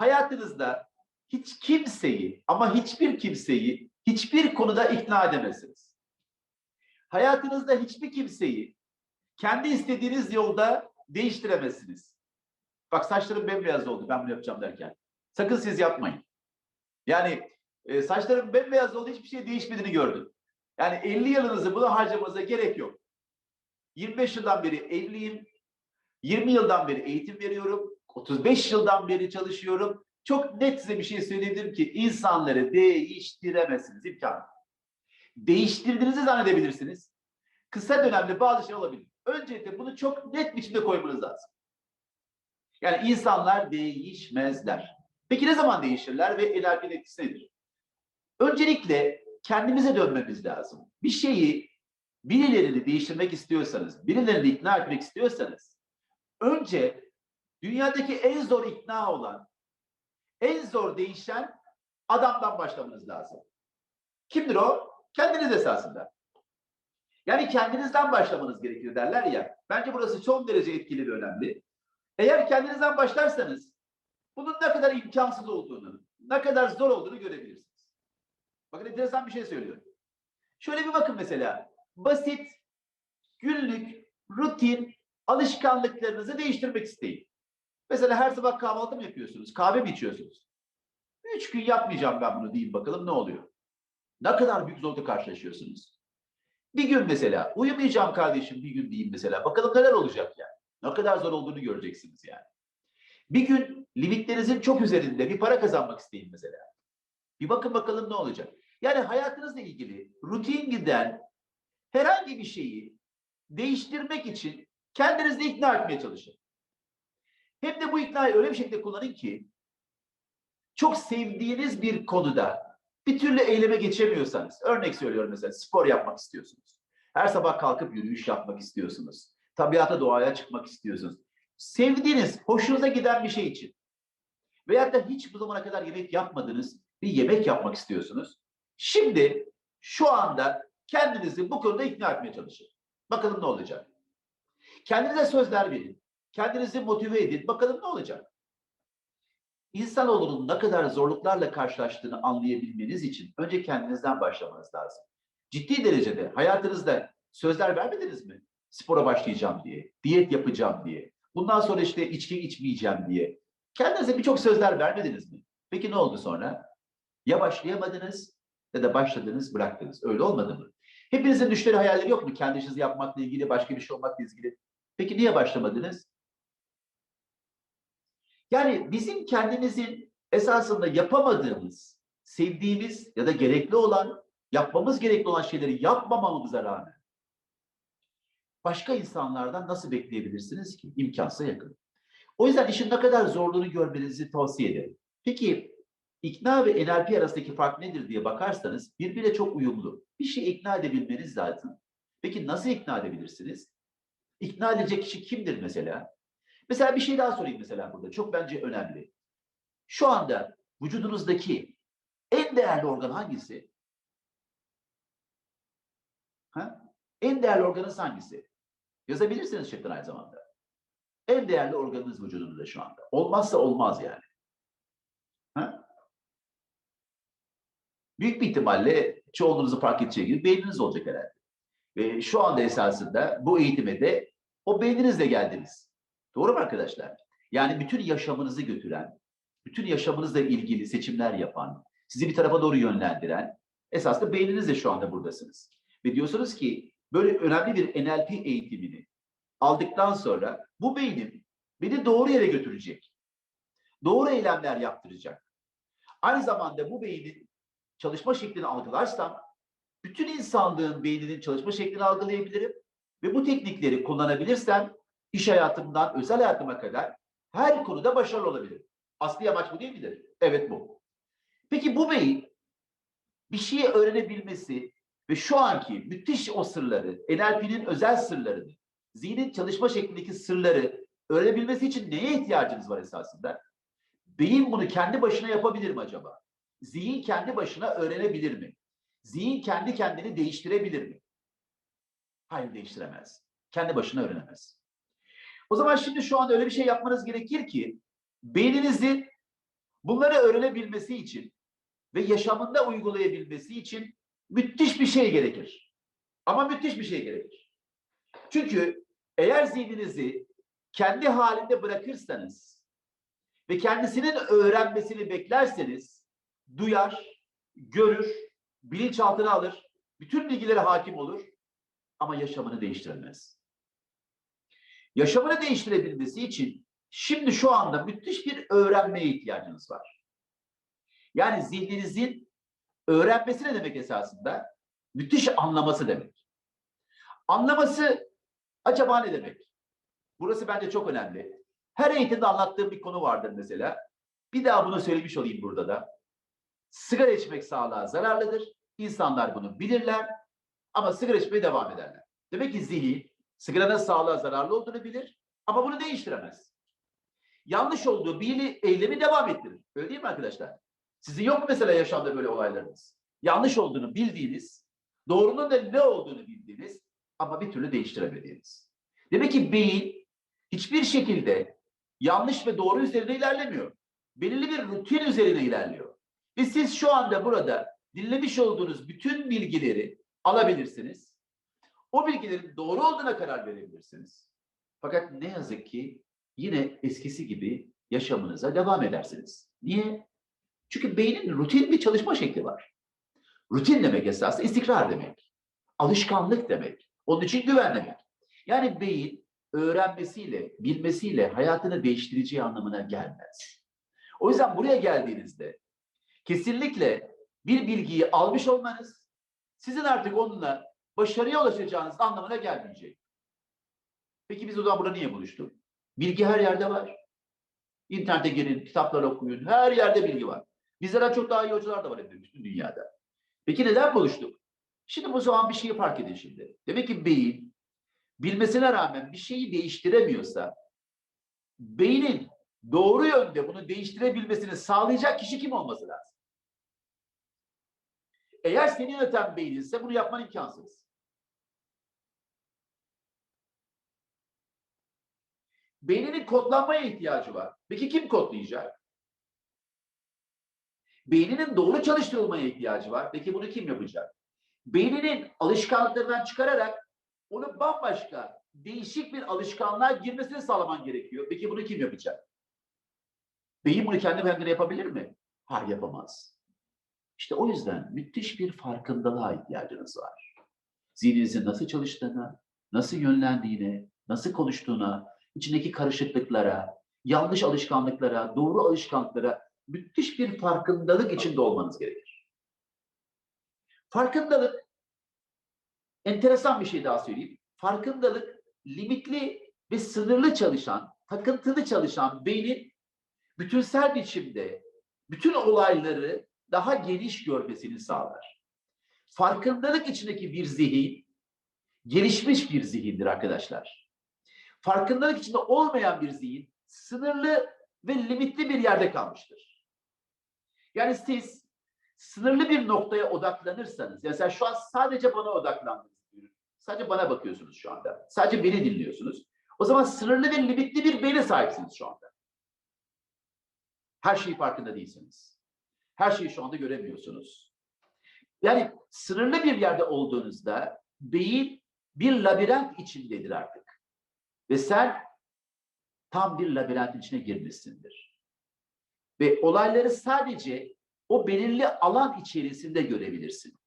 hayatınızda hiç kimseyi ama hiçbir kimseyi hiçbir konuda ikna edemezsiniz. Hayatınızda hiçbir kimseyi kendi istediğiniz yolda değiştiremezsiniz. Bak saçlarım bembeyaz oldu ben bunu yapacağım derken. Sakın siz yapmayın. Yani e, saçlarım bembeyaz oldu hiçbir şey değişmediğini gördüm. Yani 50 yılınızı buna harcamanıza gerek yok. 25 yıldan beri evliyim. 20 yıldan beri eğitim veriyorum. 35 yıldan beri çalışıyorum. Çok net size bir şey söyleyebilirim ki insanları değiştiremezsiniz imkanı. yok. Değiştirdiğinizi zannedebilirsiniz. Kısa dönemde bazı şey olabilir. Öncelikle bunu çok net biçimde koymanız lazım. Yani insanlar değişmezler. Peki ne zaman değişirler ve enerjinin etkisi nedir? Öncelikle kendimize dönmemiz lazım. Bir şeyi birilerini değiştirmek istiyorsanız, birilerini ikna etmek istiyorsanız önce dünyadaki en zor ikna olan, en zor değişen adamdan başlamanız lazım. Kimdir o? Kendiniz esasında. Yani kendinizden başlamanız gerekir derler ya. Bence burası son derece etkili ve önemli. Eğer kendinizden başlarsanız bunun ne kadar imkansız olduğunu, ne kadar zor olduğunu görebilirsiniz. Bakın enteresan bir şey söylüyorum. Şöyle bir bakın mesela. Basit, günlük, rutin alışkanlıklarınızı değiştirmek isteyin. Mesela her sabah kahvaltı mı yapıyorsunuz? Kahve mi içiyorsunuz? Üç gün yapmayacağım ben bunu diyeyim bakalım ne oluyor? Ne kadar büyük zorlukla karşılaşıyorsunuz? Bir gün mesela uyumayacağım kardeşim bir gün diyeyim mesela. Bakalım neler olacak yani. Ne kadar zor olduğunu göreceksiniz yani. Bir gün limitlerinizin çok üzerinde bir para kazanmak isteyin mesela. Bir bakın bakalım ne olacak. Yani hayatınızla ilgili rutin giden herhangi bir şeyi değiştirmek için kendinizi ikna etmeye çalışın. Hem de bu iknayı öyle bir şekilde kullanın ki çok sevdiğiniz bir konuda bir türlü eyleme geçemiyorsanız, örnek söylüyorum mesela spor yapmak istiyorsunuz. Her sabah kalkıp yürüyüş yapmak istiyorsunuz. Tabiata, doğaya çıkmak istiyorsunuz. Sevdiğiniz, hoşunuza giden bir şey için. Veyahut da hiç bu zamana kadar yemek yapmadınız, bir yemek yapmak istiyorsunuz. Şimdi, şu anda kendinizi bu konuda ikna etmeye çalışın. Bakalım ne olacak. Kendinize sözler verin. Kendinizi motive edin. Bakalım ne olacak. İnsanoğlunun ne kadar zorluklarla karşılaştığını anlayabilmeniz için önce kendinizden başlamanız lazım. Ciddi derecede hayatınızda sözler vermediniz mi? Spora başlayacağım diye, diyet yapacağım diye, bundan sonra işte içki içmeyeceğim diye. Kendinize birçok sözler vermediniz mi? Peki ne oldu sonra? Ya başlayamadınız ya da başladınız bıraktınız. Öyle olmadı mı? Hepinizin düşleri hayalleri yok mu? Kendi işinizi yapmakla ilgili, başka bir şey olmakla ilgili. Peki niye başlamadınız? Yani bizim kendimizin esasında yapamadığımız, sevdiğimiz ya da gerekli olan, yapmamız gerekli olan şeyleri yapmamamıza rağmen başka insanlardan nasıl bekleyebilirsiniz ki? İmkansıza yakın. O yüzden işin ne kadar zorluğunu görmenizi tavsiye ederim. Peki ikna ve NLP arasındaki fark nedir diye bakarsanız birbiriyle çok uyumlu. Bir şey ikna edebilmeniz lazım. Peki nasıl ikna edebilirsiniz? İkna edilecek kişi kimdir mesela? Mesela bir şey daha sorayım mesela burada. Çok bence önemli. Şu anda vücudunuzdaki en değerli organ hangisi? Ha? En değerli organınız hangisi? Yazabilirsiniz chatten aynı zamanda. En değerli organınız vücudunuzda şu anda. Olmazsa olmaz yani. Ha? Büyük bir ihtimalle çoğunluğunuzu fark edeceği gibi beyniniz olacak herhalde. Ve şu anda esasında bu eğitime de o beyninizle geldiniz. Doğru mu arkadaşlar? Yani bütün yaşamınızı götüren, bütün yaşamınızla ilgili seçimler yapan, sizi bir tarafa doğru yönlendiren, esasında beyninizle şu anda buradasınız. Ve diyorsunuz ki böyle önemli bir NLP eğitimini aldıktan sonra bu beynim beni doğru yere götürecek. Doğru eylemler yaptıracak. Aynı zamanda bu beynin çalışma şeklini algılarsam bütün insanlığın beyninin çalışma şeklini algılayabilirim ve bu teknikleri kullanabilirsem iş hayatımdan özel hayatıma kadar her konuda başarılı olabilirim. Asli amaç bu değil midir? Evet bu. Peki bu beyin bir şeyi öğrenebilmesi ve şu anki müthiş o sırları, NLP'nin özel sırlarını, zihnin çalışma şeklindeki sırları öğrenebilmesi için neye ihtiyacınız var esasında? Beyin bunu kendi başına yapabilir mi acaba? Zihin kendi başına öğrenebilir mi? Zihin kendi kendini değiştirebilir mi? Hayır değiştiremez. Kendi başına öğrenemez. O zaman şimdi şu anda öyle bir şey yapmanız gerekir ki beyninizin Bunları öğrenebilmesi için ve yaşamında uygulayabilmesi için müthiş bir şey gerekir. Ama müthiş bir şey gerekir. Çünkü eğer zihninizi kendi halinde bırakırsanız ve kendisinin öğrenmesini beklerseniz duyar, görür, bilinçaltına alır, bütün bilgilere hakim olur ama yaşamını değiştiremez. Yaşamını değiştirebilmesi için şimdi şu anda müthiş bir öğrenmeye ihtiyacınız var. Yani zihninizin öğrenmesi ne demek esasında? Müthiş anlaması demek. Anlaması acaba ne demek? Burası bence çok önemli. Her eğitimde anlattığım bir konu vardır mesela. Bir daha bunu söylemiş olayım burada da. Sigara içmek sağlığa zararlıdır. İnsanlar bunu bilirler ama sigara içmeye devam ederler. Demek ki zihin sigaranın sağlığa zararlı olduğunu bilir ama bunu değiştiremez. Yanlış olduğu bir eylemi devam ettirir. Öyle değil mi arkadaşlar? Sizin yok mu mesela yaşamda böyle olaylarınız? Yanlış olduğunu bildiğiniz, doğrunun da ne olduğunu bildiğiniz ama bir türlü değiştiremediğiniz. Demek ki beyin hiçbir şekilde yanlış ve doğru üzerine ilerlemiyor. Belirli bir rutin üzerine ilerliyor. Ve siz şu anda burada dinlemiş olduğunuz bütün bilgileri alabilirsiniz. O bilgilerin doğru olduğuna karar verebilirsiniz. Fakat ne yazık ki yine eskisi gibi yaşamınıza devam edersiniz. Niye? Çünkü beynin rutin bir çalışma şekli var. Rutin demek esasında istikrar demek. Alışkanlık demek. Onun için güven demek. Yani beyin öğrenmesiyle, bilmesiyle hayatını değiştireceği anlamına gelmez. O yüzden buraya geldiğinizde kesinlikle bir bilgiyi almış olmanız sizin artık onunla başarıya ulaşacağınız anlamına gelmeyecek. Peki biz o zaman burada niye buluştuk? Bilgi her yerde var. İnternete girin, kitaplar okuyun. Her yerde bilgi var. Bizlerden çok daha iyi hocalar da var hep bütün dünyada. Peki neden buluştuk? Şimdi bu zaman bir şeyi fark edin şimdi. Demek ki beyin bilmesine rağmen bir şeyi değiştiremiyorsa beynin doğru yönde bunu değiştirebilmesini sağlayacak kişi kim olması lazım? Eğer seni yöneten beyninse bunu yapman imkansız. Beyninin kodlanmaya ihtiyacı var. Peki kim kodlayacak? Beyninin doğru çalıştırılmaya ihtiyacı var. Peki bunu kim yapacak? Beyninin alışkanlıklarından çıkararak onu bambaşka, değişik bir alışkanlığa girmesini sağlaman gerekiyor. Peki bunu kim yapacak? Beyin bunu kendi kendine yapabilir mi? Hayır yapamaz. İşte o yüzden müthiş bir farkındalığa ihtiyacınız var. Zihninizin nasıl çalıştığına, nasıl yönlendiğine, nasıl konuştuğuna, içindeki karışıklıklara, yanlış alışkanlıklara, doğru alışkanlıklara müthiş bir farkındalık içinde olmanız gerekir. Farkındalık, enteresan bir şey daha söyleyeyim. Farkındalık, limitli ve sınırlı çalışan, takıntılı çalışan beynin bütünsel biçimde bütün olayları daha geniş görmesini sağlar. Farkındalık içindeki bir zihin, gelişmiş bir zihindir arkadaşlar. Farkındalık içinde olmayan bir zihin, sınırlı ve limitli bir yerde kalmıştır. Yani siz sınırlı bir noktaya odaklanırsanız, yani sen şu an sadece bana odaklandınız. Sadece bana bakıyorsunuz şu anda. Sadece beni dinliyorsunuz. O zaman sınırlı ve limitli bir beyne sahipsiniz şu anda. Her şeyi farkında değilsiniz. Her şeyi şu anda göremiyorsunuz. Yani sınırlı bir yerde olduğunuzda beyin bir labirent içindedir artık. Ve sen tam bir labirent içine girmişsindir. Ve olayları sadece o belirli alan içerisinde görebilirsin.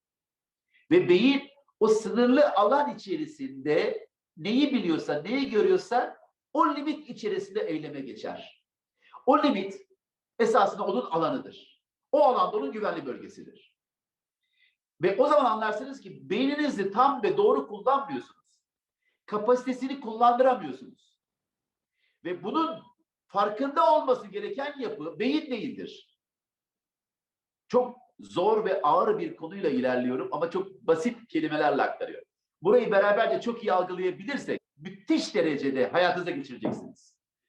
Ve beyin o sınırlı alan içerisinde neyi biliyorsa, neyi görüyorsa o limit içerisinde eyleme geçer. O limit esasında onun alanıdır. O alanda onun güvenli bölgesidir. Ve o zaman anlarsınız ki beyninizi tam ve doğru kullanmıyorsunuz. Kapasitesini kullandıramıyorsunuz. Ve bunun farkında olması gereken yapı beyin değildir. Çok zor ve ağır bir konuyla ilerliyorum ama çok basit kelimelerle aktarıyorum. Burayı beraberce çok iyi algılayabilirsek müthiş derecede hayatınıza geçireceksiniz.